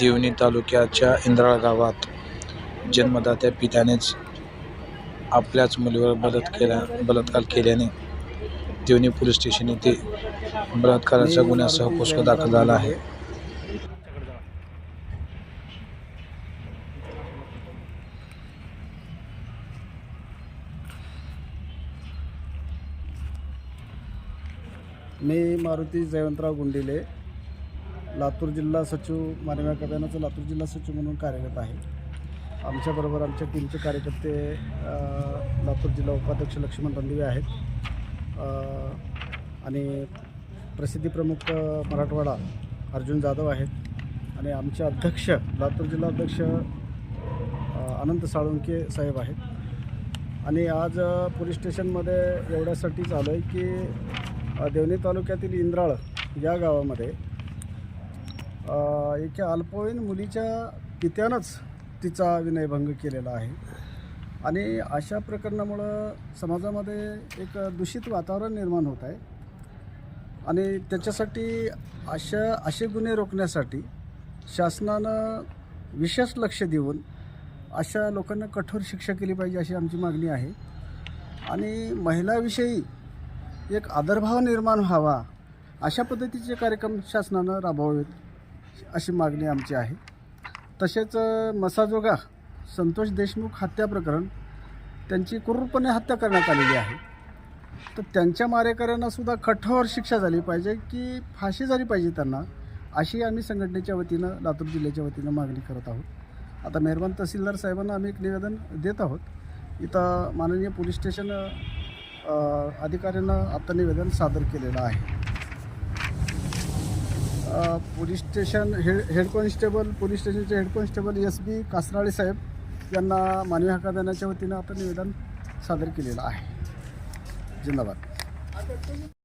देवणी तालुक्याच्या इंद्राळ गावात जन्मदात्या पित्यानेच आपल्याच मुलीवर बलात् केला बलात्कार केल्याने देवणी पोलीस स्टेशन येथे बलात्काराच्या गुन्ह्यासह पोस्को दाखल झाला आहे. मी मारुती जयवंतराव गुंडिले लातूर जिल्हा सचिव मानव्या कव्यानाचं लातूर जिल्हा सचिव म्हणून कार्यरत आहे. आमच्याबरोबर आमच्या टीमचे कार्यकर्ते लातूर जिल्हा उपाध्यक्ष लक्ष्मण रणदिवे आहेत. आणि प्रसिद्धीप्रमुख प्रमुख मराठवाडा अर्जुन जाधव आहेत. आणि आमचे अध्यक्ष लातूर जिल्हा अध्यक्ष अनंत साळुंके साहेब आहेत. आणि आज पोलीस स्टेशनमध्ये एवढ्यासाठीच आलो आहे की देवणी तालुक्यातील इंद्राळ या गावामध्ये एका अल्पवयीन मुलीच्या पित्यानंच तिचा विनयभंग केलेला आहे. आणि अशा प्रकरणामुळं समाजामध्ये एक दूषित वातावरण निर्माण होत आहे. आणि त्याच्यासाठी अशा असे गुन्हे रोखण्यासाठी शासनानं विशेष लक्ष देऊन अशा लोकांना कठोर शिक्षा केली पाहिजे अशी आमची मागणी आहे. आणि महिलाविषयी एक आदरभाव निर्माण व्हावा अशा पद्धतीचे कार्यक्रम शासनानं राबवावेत. अशी मागणी आमची आहे. तसेच मसाजोगा संतोष देशमुख हत्या प्रकरण त्यांची क्रूरपणे हत्या करण्यात आलेली आहे. तर त्यांच्या मारेकऱ्यांनासुद्धा कठोर शिक्षा झाली पाहिजे की फाशी झाली पाहिजे त्यांना अशी आम्ही संघटनेच्या वतीनं लातूर जिल्ह्याच्या वतीनं मागणी करत आहोत. आता मेहरबान तहसीलदार साहेबांना आम्ही एक निवेदन देत आहोत. इथं माननीय पोलीस स्टेशन अधिकाऱ्यांना आता निवेदन सादर केलेलं आहे. Police station head head constable police स्टेशनचे head constable S B Kasrale साहेब यांना मानवी हक्क देण्याच्या वतीनं आपण निवेदन सादर केलेलं आहे. जिंदाबाद.